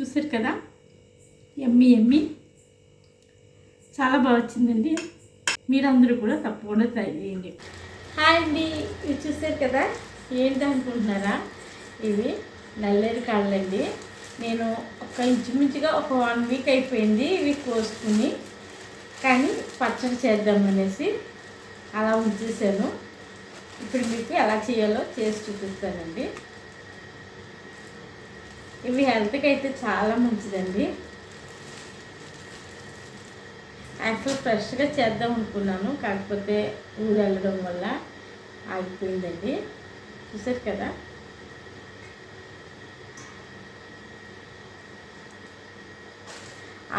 చూసారు కదా? ఎమ్మి ఎమ్మి. చాలా బాగా వచ్చిందండి. మీరందరూ కూడా తప్పకుండా ట్రై చేయండి. హాయ్ అండి. ఇవి చూసారు కదా? ఏంటి అనుకుంటున్నారా? ఇవి నల్లేరు కాళ్ళండి. నేను ఒక ఇంచుమించుగా ఒక వన్ వీక్ అయిపోయింది ఇవి కోసుకుని. కానీ పచ్చడి చేద్దామనేసి అలా ఉంచేసాను. ఇప్పుడు మీకు ఎలా చేయాలో చేసి చూపిస్తానండి. ఇవి హెల్త్కి అయితే చాలా మంచిదండి. యాక్చువల్ ఫ్రెష్గా చేద్దాం అనుకున్నాను కాకపోతే ఊరు వెళ్ళడం వల్ల ఆగిపోయిందండి. చూసారు కదా?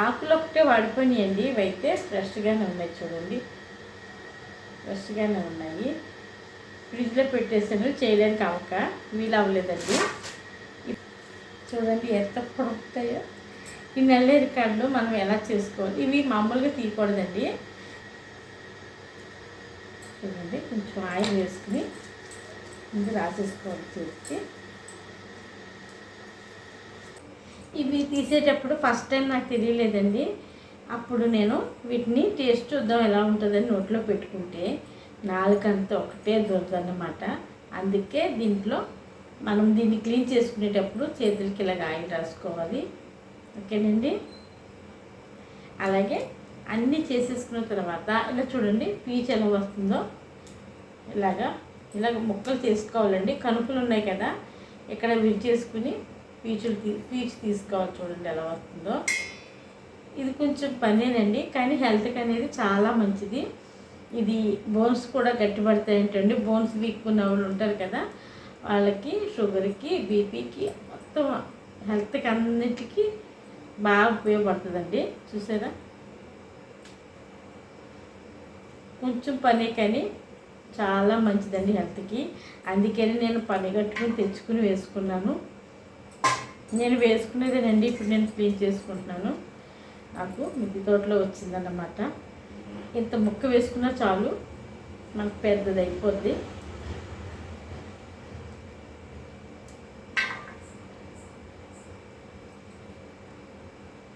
ఆకులు ఒకటే వాడిపోయినాయండి ఇవైతే ఫ్రెష్గానే ఉన్నాయి చూడండి. ఫ్రెష్గానే ఉన్నాయి. ఫ్రిడ్జ్లో పెట్టేసాను చేయడానికి అవక వీలు అవ్వలేదండి. చూడండి ఎంత పొడుగుతాయో. ఈ నల్లేరు కాళ్ళు మనం ఎలా చేసుకోవాలి? ఇవి మామూలుగా తీయకూడదండి. చూడండి కొంచెం ఆయిల్ వేసుకుని ముందు రాసేసుకోవాలి చేసి ఇవి తీసేటప్పుడు ఫస్ట్ టైం నాకు తెలియలేదండి. అప్పుడు నేను వీటిని టేస్ట్ చూద్దాం ఎలా ఉంటుందని నోట్లో పెట్టుకుంటే నాలుకంతా ఒకటే దొరదన్నమాట. అందుకే దీంట్లో మనం దీన్ని క్లీన్ చేసుకునేటప్పుడు చేతులకి ఇలాగ ఆయిల్ రాసుకోవాలి. ఓకేనండి? అలాగే అన్నీ చేసేసుకున్న తర్వాత ఇలా చూడండి పీచ్ ఎలా వస్తుందో? ఇలాగా ఇలాగ ముక్కలు చేసుకోవాలండి. కనుపులు ఉన్నాయి కదా ఇక్కడ విరిచేసుకుని పీచులు తీ పీచు తీసుకోవాలి చూడండి ఎలా వస్తుందో. ఇది కొంచెం పనేనండి కానీ హెల్త్కి అనేది చాలా మంచిది. ఇది బోన్స్ కూడా గట్టిపడతాయంటండి. బోన్స్ వీక్ ఉన్న వాళ్ళు ఉంటారు కదా వాళ్ళకి షుగర్కి బీపీకి మొత్తం హెల్త్కి అన్నిటికీ బాగా ఉపయోగపడుతుందండి. చూసారా? కొంచెం పనే కానీ చాలా మంచిదండి హెల్త్కి. అందుకని నేను పని కట్టుకుని తెచ్చుకుని వేసుకున్నాను. నేను వేసుకునేదేనండి ఇప్పుడు నేను క్లీన్ చేసుకుంటున్నాను. నాకు మిద్ది తోటలో వచ్చిందన్నమాట. ఇంత ముక్క వేసుకున్నా చాలు మనకు పెద్దది అయిపోద్ది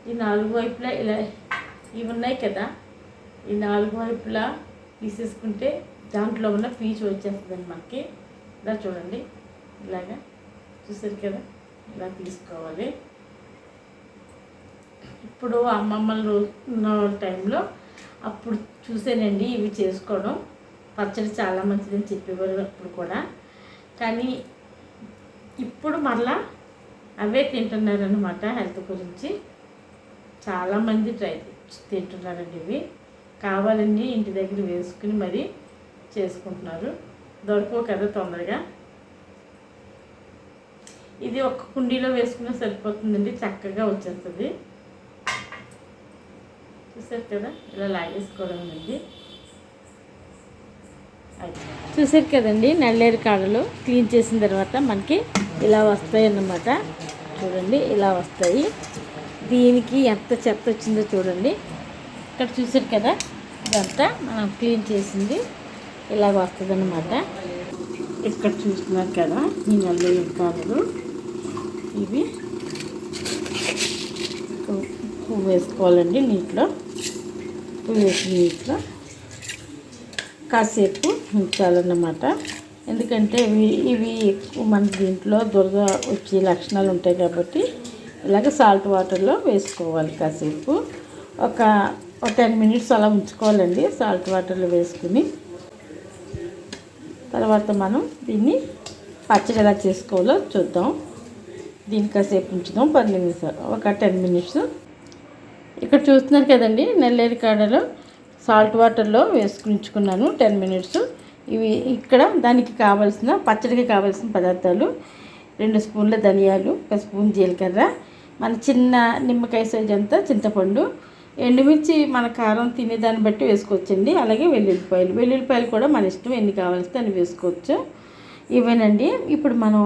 ఈ నాలుగు వైపులా ఇలా ఇవి ఉన్నాయి కదా ఈ నాలుగు వైపులా తీసేసుకుంటే దాంట్లో ఉన్న పీచు వచ్చేస్తుందండి మనకి. ఇలా చూడండి ఇలాగా చూసారు కదా ఇలా తీసుకోవాలి. ఇప్పుడు అమ్మమ్మలు ఉన్న టైంలో అప్పుడు చూసానండి ఇవి చేసుకోవడం. పచ్చడి చాలా మంచిదని చెప్పేవారు అప్పుడు కూడా. కానీ ఇప్పుడు మరలా అవే తింటున్నారనమాట హెల్త్ గురించి. చాలామంది ట్రై తింటున్నారండి ఇవి. కావాలని ఇంటి దగ్గర వేసుకుని మరి చేసుకుంటున్నారు. దొరకవు కదా తొందరగా. ఇది ఒక కుండీలో వేసుకున్నా సరిపోతుందండి చక్కగా వచ్చేస్తుంది. చూసారు కదా ఇలా లాగేసుకోవడం అండి. చూసారు కదండి నల్లేరు కాడలు క్లీన్ చేసిన తర్వాత మనకి ఇలా వస్తాయి అన్నమాట చూడండి ఇలా వస్తాయి. దీనికి ఎంత చెత్త వచ్చిందో చూడండి. ఇక్కడ చూసారు కదా? ఇదంతా మనం క్లీన్ చేసింది. ఇలాగ వస్తుందన్నమాట. ఇక్కడ చూస్తున్నారు కదా ఈ నల్ల కాడలు ఇవి పువ్వు వేసుకోవాలండి నీటిలో. పువ్వు వేసిన నీటిలో. కాసేపు ఉంచాలన్నమాట. ఎందుకంటే ఇవి ఇవి ఎక్కువ మన దీంట్లో దురద వచ్చే లక్షణాలు ఉంటాయి కాబట్టి ఇలాగ సాల్ట్ వాటర్లో వేసుకోవాలి కాసేపు. ఒక ఒక టెన్ మినిట్స్ అలా ఉంచుకోవాలండి సాల్ట్ వాటర్లో వేసుకుని. తర్వాత మనం దీన్ని పచ్చడి ఎలా చేసుకోవాలో చూద్దాం. దీన్ని కాసేపు ఉంచుదాం పది నిమిషాలు ఒక టెన్ మినిట్స్. ఇక్కడ చూస్తున్నారు కదండి నెల్లేరు కాడలో సాల్ట్ వాటర్లో వేసుకుని ఉంచుకున్నాను టెన్ మినిట్స్. ఇవి ఇక్కడ దానికి కావాల్సిన పచ్చడికి కావాల్సిన పదార్థాలు రెండు స్పూన్ల ధనియాలు ఒక స్పూన్ జీలకర్ర మన చిన్న నిమ్మకాయ సైజ్ అంతా చింతపండు ఎండుమిర్చి మన కారం తినేదాన్ని బట్టి వేసుకోవచ్చండి. అలాగే వెల్లుల్లిపాయలు. వెల్లుల్లిపాయలు కూడా మన ఇష్టం ఎన్ని కావాల్సి అని వేసుకోవచ్చు. ఇవేనండి ఇప్పుడు మనం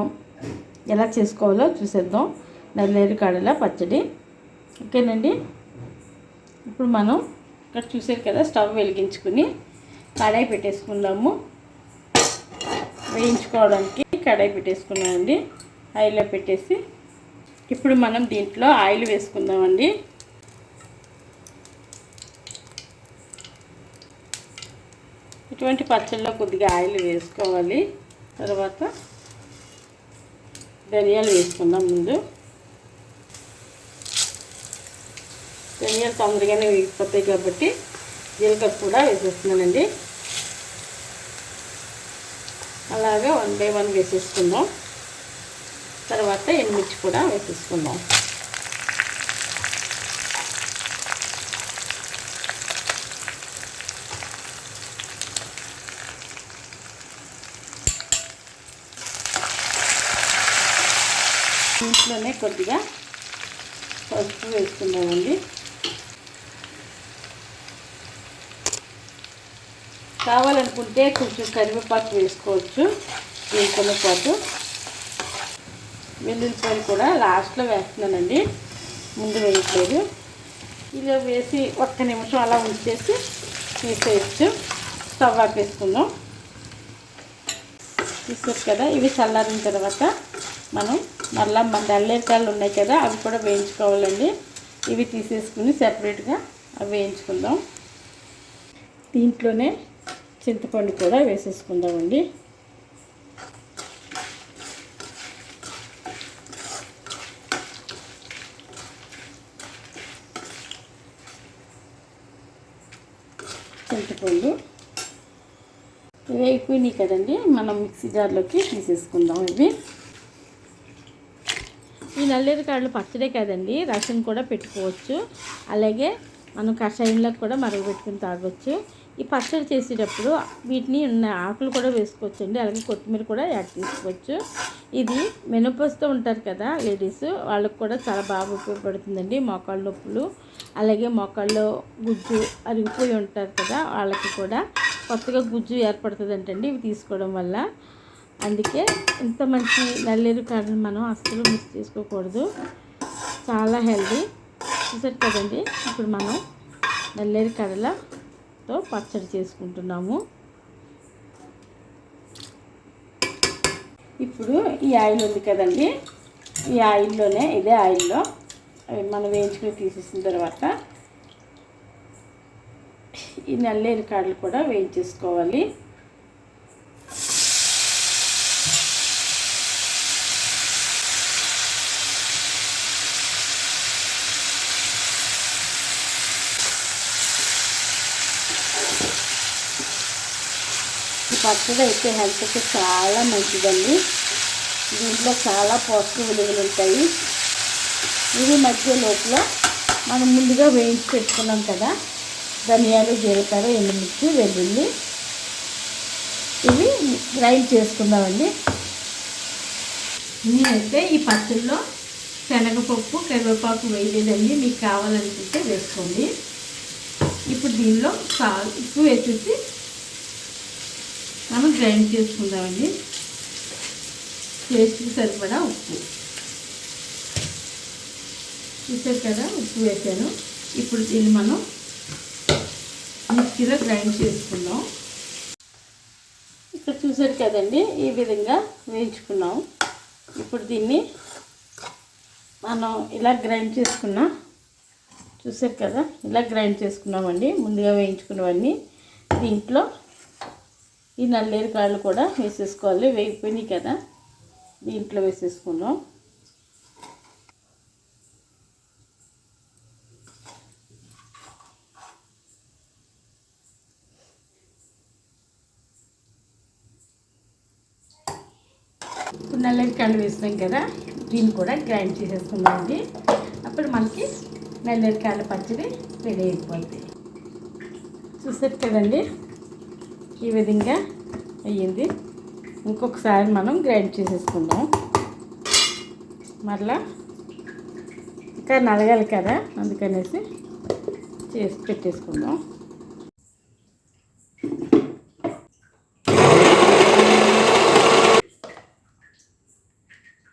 ఎలా చేసుకోవాలో చూసేద్దాం. నల్లేరు కాడల పచ్చడి. ఓకేనండి? ఇప్పుడు మనం ఇక్కడ చూసారు కదా స్టవ్ వెలిగించుకుని కడాయి పెట్టేసుకుందాము. వేయించుకోవడానికి కడాయి పెట్టేసుకున్నానండి. హైలో పెట్టేసి ఇప్పుడు మనం దీంట్లో ఆయిల్ వేసుకుందామండి. ఇటువంటి పచ్చళ్ళలో కొద్దిగా ఆయిల్ వేసుకోవాలి. తర్వాత ధనియాలు వేసుకుందాం ముందు. ధనియాలు తొందరగానే వేగిపోతాయి కాబట్టి జీలకర్ర కూడా వేసేస్తున్నానండి. అలాగే వన్ బై వన్ వేసేసుకుందాం. తర్వాత ఎండుమిర్చి కూడా వేసేసుకుందాం. ఇంట్లోనే కొద్దిగా పసుపు వేసుకుందామండి. కావాలనుకుంటే కొంచెం కరివేపాకు వేసుకోవచ్చు. దీంతో పాటు వెల్లుల్లిపాయలు కూడా లాస్ట్లో వేస్తున్నానండి. ముందు వేయట్లేదు. ఇలా వేసి ఒక్క నిమిషం అలా ఉంచేసి తీసేయచ్చు. స్టవ్ ఆపేసుకుందాం తీసుకోవచ్చు కదా ఇవి చల్లారిన తర్వాత మనం మళ్ళీ మన నల్లేరికాయలు ఉన్నాయి కదా అవి కూడా వేయించుకోవాలండి. ఇవి తీసేసుకుని సపరేట్గా అవి వేయించుకుందాం. దీంట్లోనే చింతపండు కూడా వేసేసుకుందామండి. చింతపండు. ఇవి అయిపోయినాయి కదండి. మనం మిక్సీ జార్లోకి తీసేసుకుందాం ఇవి. ఈ నల్లేరికాయలు పచ్చడే కదండి. రసం కూడా పెట్టుకోవచ్చు. అలాగే మనం కషాయంలో కూడా మరగబెట్టుకుని తాగొచ్చు. ఈ పచ్చడి చేసేటప్పుడు వీటిని ఉన్న ఆకులు కూడా వేసుకోవచ్చు అండి అలాగే కొత్తిమీర కూడా యాడ్ చేసుకోవచ్చు. ఇది మెనపస్తో ఉంటారు కదా లేడీస్ వాళ్ళకు కూడా చాలా బాగా ఉపయోగపడుతుందండి మోకాళ్ళ నొప్పులు. అలాగే మోకాళ్ళలో గుజ్జు అరిగిపోయి ఉంటారు కదా వాళ్ళకి కూడా కొత్తగా గుజ్జు ఏర్పడుతుందంటండి ఇవి తీసుకోవడం వల్ల. అందుకే ఇంత మంచి నల్లేరు కాడలు మనం అస్సలు మిస్ చేసుకోకూడదు. చాలా హెల్దీ. చూసారు కదండి? ఇప్పుడు మనం నల్లేరు కడలతో పచ్చడి చేసుకుంటున్నాము. ఇప్పుడు ఈ ఆయిల్ ఉంది కదండి? ఈ ఆయిల్లోనే ఇదే ఆయిల్లో అవి మనం వేయించుకుని తీసేసిన తర్వాత ఈ నల్లేరు కాడలు కూడా వేయించేసుకోవాలి. పచ్చడి అయితే హెల్త్కి చాలా మంచిదండి. దీంట్లో చాలా పోషక విలువలు ఉంటాయి. ఇది మధ్య లోపల మనం ముందుగా వేయించి పెట్టుకున్నాం కదా ధనియాలు జీలకర్ర ఎండుమిర్చి వెల్లుల్లి ఇవి గ్రైండ్ చేసుకుందామండి. నేనైతే ఈ పచ్చడిలో శనగపప్పు కరివేపాకు వేయలేదండి. మీకు కావాలనుకుంటే వేసుకోండి. ఇప్పుడు దీనిలో సాల్ ఉప్పు వేసేసి మనం గ్రైండ్ చేసుకుందామండి. టేస్ట్కి సరిపడా ఉప్పు. చూసారు కదా ఉప్పు వేసాను. ఇప్పుడు దీన్ని మనం మిక్సీలో గ్రైండ్ చేసుకుందాం. ఇక్కడ చూసారు కదండి ఈ విధంగా వేయించుకున్నాం. ఇప్పుడు దీన్ని మనం ఇలా గ్రైండ్ చేసుకున్నా చూసారు కదా ఇలా గ్రైండ్ చేసుకున్నామండి. ముందుగా వేయించుకున్నవన్నీ దీంట్లో ఈ నల్లేరు కాళ్ళు కూడా వేసేసుకోవాలి. వేగిపోయినాయి కదా. దీంట్లో వేసేసుకుందాం. ఇప్పుడు నల్లేరు కాళ్ళు వేసినాం కదా. దీన్ని కూడా గ్రైండ్ చేసేసుకుందామండి అప్పుడు మనకి నల్లేరు కాళ్ళ పచ్చడి రెడీ అయిపోతుంది చూసారు కదండి? ఈ విధంగా అయ్యింది. ఇంకొకసారి మనం గ్రైండ్ చేసేసుకుందాం. మరలా ఇంకా నలగాలి కదా అందుకనేసి చేసి పెట్టేసుకుందాం.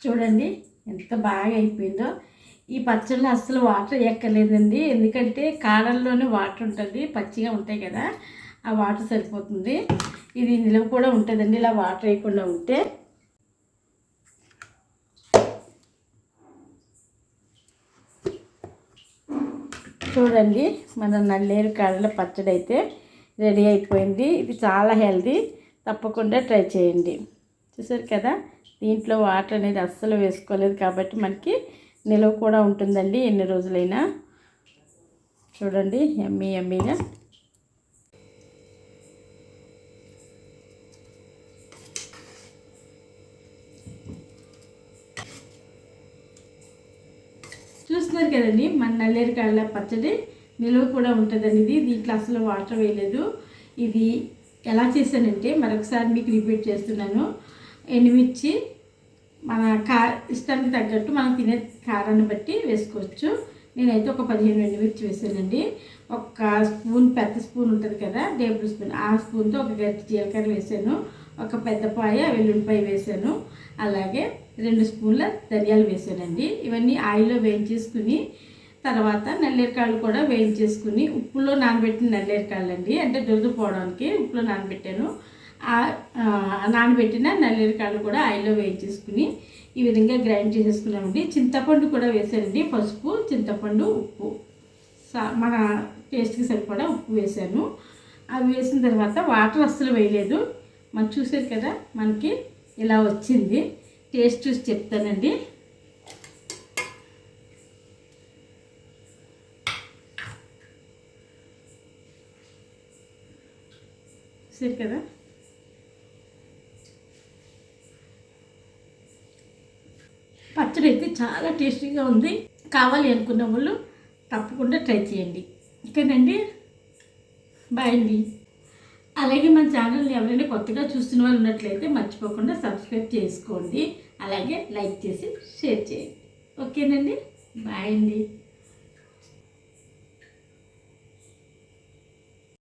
చూడండి ఎంత బాగా అయిపోయిందో. ఈ పచ్చళ్ళు అస్సలు వాటర్ ఎక్కలేదండి ఎందుకంటే కారంలోనే వాటర్ ఉంటుంది పచ్చిగా ఉంటాయి కదా. ఆ వాటర్ సరిపోతుంది. ఇది నిలువ కూడా ఉంటుందండి ఇలా వాటర్ వేయకుండా ఉంటే. చూడండి మన నల్లేరు కాడల పచ్చడి అయితే రెడీ అయిపోయింది. ఇది చాలా హెల్దీ తప్పకుండా ట్రై చేయండి. చూసారు కదా దీంట్లో వాటర్ అనేది అస్సలు వేసుకోలేదు కాబట్టి మనకి నిలువ కూడా ఉంటుందండి ఎన్ని రోజులైనా. చూడండి ఎమ్మీ ఎమ్మీగా. చూస్తున్నారు కదండి మన నల్లేరు కాళ్ళ పచ్చడి నిలువ కూడా ఉంటుందండి ఇది. దీంట్లో అసలు వాటర్ వేయలేదు ఇది ఎలా చేశానంటే మరొకసారి మీకు రిపీట్ చేస్తున్నాను. ఎండుమిర్చి మన కా ఇష్టానికి తగ్గట్టు మనం తినే కారాన్ని బట్టి వేసుకోవచ్చు. నేనైతే ఒక పదిహేను ఎండుమిర్చి వేసానండి. ఒక స్పూన్ పెద్ద స్పూన్ ఉంటుంది కదా టేబుల్ స్పూన్. ఆ స్పూన్తో ఒక గట్టి జీలకర్ర వేసాను. ఒక పెద్ద పాయ వెల్లుల్లిపాయ వేసాను. అలాగే రెండు స్పూన్ల ధనియాలు వేసానండి. ఇవన్నీ ఆయిల్లో వేయించేసుకుని తర్వాత నల్లేరికాయలు కూడా వేయించేసుకుని ఉప్పులో నానబెట్టిన నల్లేరికాయలు అండి అంటే దురద పోవడానికి ఉప్పులో నానబెట్టాను. నానబెట్టిన నల్లేరికాయలు కూడా ఆయిల్లో వేయించేసుకుని ఈ విధంగా గ్రైండ్ చేసేసుకున్నామండి. చింతపండు కూడా వేసానండి. పసుపు చింతపండు ఉప్పు. మన టేస్ట్కి సరిపడా ఉప్పు వేసాను. అవి వేసిన తర్వాత వాటర్ అస్సలు వేయలేదు. మనం చూసారు కదా మనకి ఇలా వచ్చింది. టేస్ట్ చూసి చెప్తానండి. సరే కదా? పచ్చడి అయితే చాలా టేస్టీగా ఉంది. కావాలి అనుకున్న వాళ్ళు తప్పకుండా ట్రై చేయండి. ఓకేనండి? బాయ్ అండి. అలాగే మన ఛానల్ని ఎవరైనా కొత్తగా చూస్తున్న వాళ్ళు ఉన్నట్లయితే మర్చిపోకుండా సబ్స్క్రైబ్ చేసుకోండి. అలాగే లైక్ చేసి షేర్ చేయండి. ఓకేనండి? బాయ్ అండి.